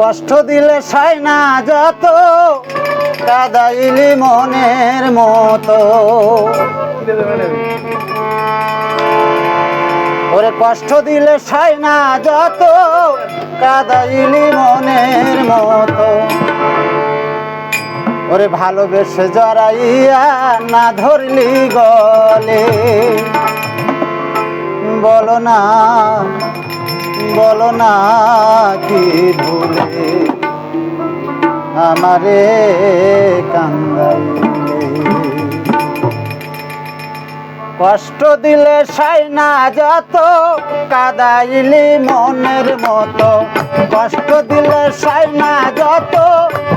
কষ্ট দিলে সাই না যত, কাদাইলি মনের মতো। ওরে কষ্ট দিলে সাই না যত, কাদাইলি মনের মতো। ওরে ভালোবেসে জড়াইয়া না ধরলি গলে, বলো না বলো না কি ভুলে আমারে কান্দাইলে। কষ্ট দিলে সাই না যত, কাদাইলি মনের মতো। কষ্ট দিলে সাই না যত,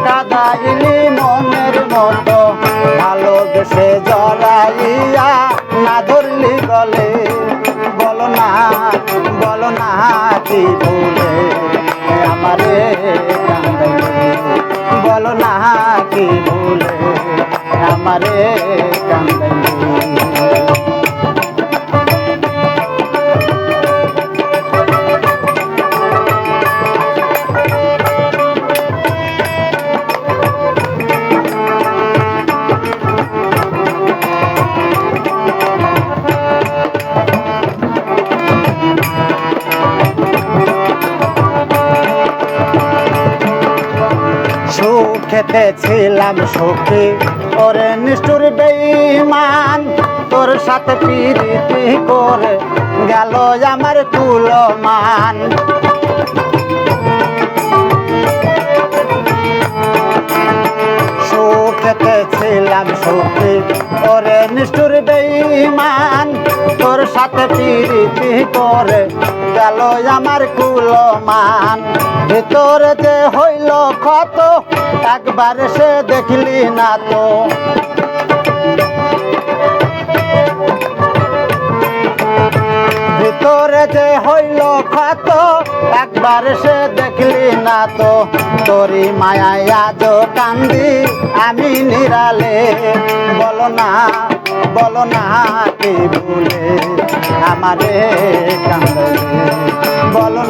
কাদাইলি মনের মতো। ভালোবেসে জড়াইয়া বলো না কি ভুলে আমারে বলো না কি ভুলে আমারে কান্দাইলে সুখেতে ছিলাম সুখী। ওরে নিষ্ঠুর বেইমান তোর সাথে পিরিতি করে গেল আমার কুলমান। সুখেতে ছিলাম সুখী, ওরে নিষ্ঠুর বেইমান সাথে পিরিতি করে গেল আমার কুলমান। ভিতরে যে হইল ক্ষত, একবার সে দেখলি না তো। যে হইল খাত একবার সে দেখলি না তো। তোরি মায়ায় আজ কান্দি, আমি নিরালে। বলো না বলো না, কি ভুলে আমারে কান্দে বলো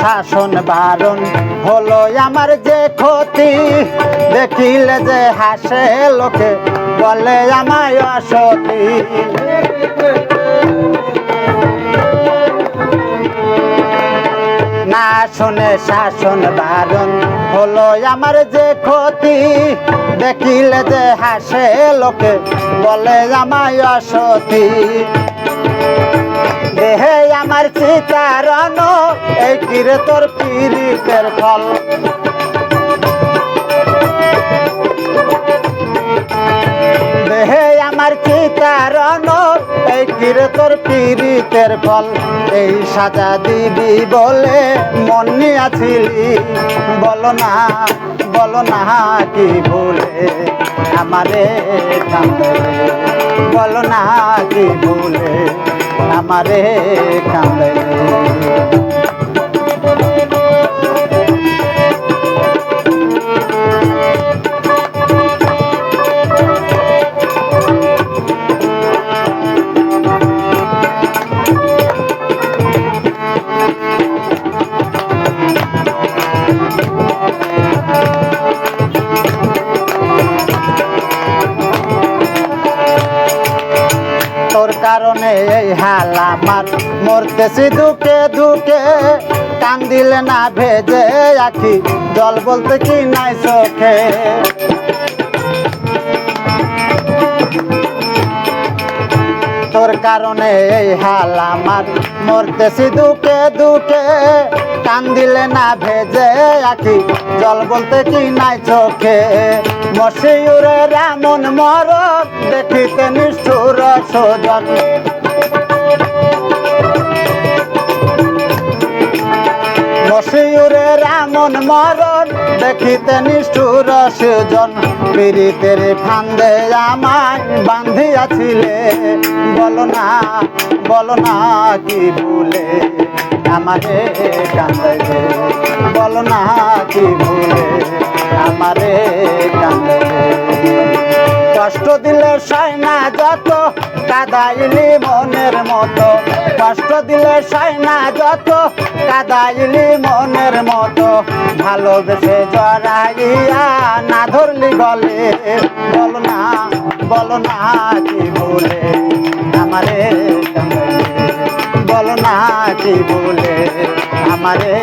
শাসন বারণ হলো আমার যে ক্ষতি। দেখিলে যে হাসে লোকে বলে আমায় অসতি। না শুনে শাসন বারণ হলো আমার যে ক্ষতি। দেখিলে যে হাসে লোকে, বলে আমায় অসতি। দেহে আমার চিতারণ, এই কিরে তোর পিরিতের ফল। দেহে আমার কিরে তোর পীড়িতের ফল, এই সাজা দিবি বলে মন নিয়াছিলি বলো না বলো না কি ভুলে আমারে কান্দে বলো না কি ভুলে আমারে কান্দে আমার মরতেছি দুকে দুকে কান দিলে না ভেজে আখি, জল বলতে কি নাই চোখে? তোর কারণে এই হাল আমার মরতেছি দুকে দুকে কান দিলে না ভেজে আখি, জল বলতে কি নাই চোখে? মশিউরে রামন মর দেখিতে নিষ্ঠুর সোজন মশিউরের এমন মরণ, দেখিতে নিষ্ঠুর সুজন। পীড়িতের ফান্দে আমায় বান্ধিয়াছিলে। বলো না বলো না কি ভুলে আমারে কান্দাইবে বলো না কি ভুলে আমারে কান্দাইবে কষ্ট দিলে সায় না যত, কাদাইলি মনের মতো। কষ্ট দিলে সায় না যত, কাদাইলি মনের মতো, ভালোবেসে জড়াইয়া না ধরলি গলে। বলো না বলো না কি ভুলে আমারে বলো না কি বলে আমারে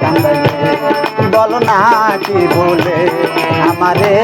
কান্দাইলে বলো না কি বলে আমারে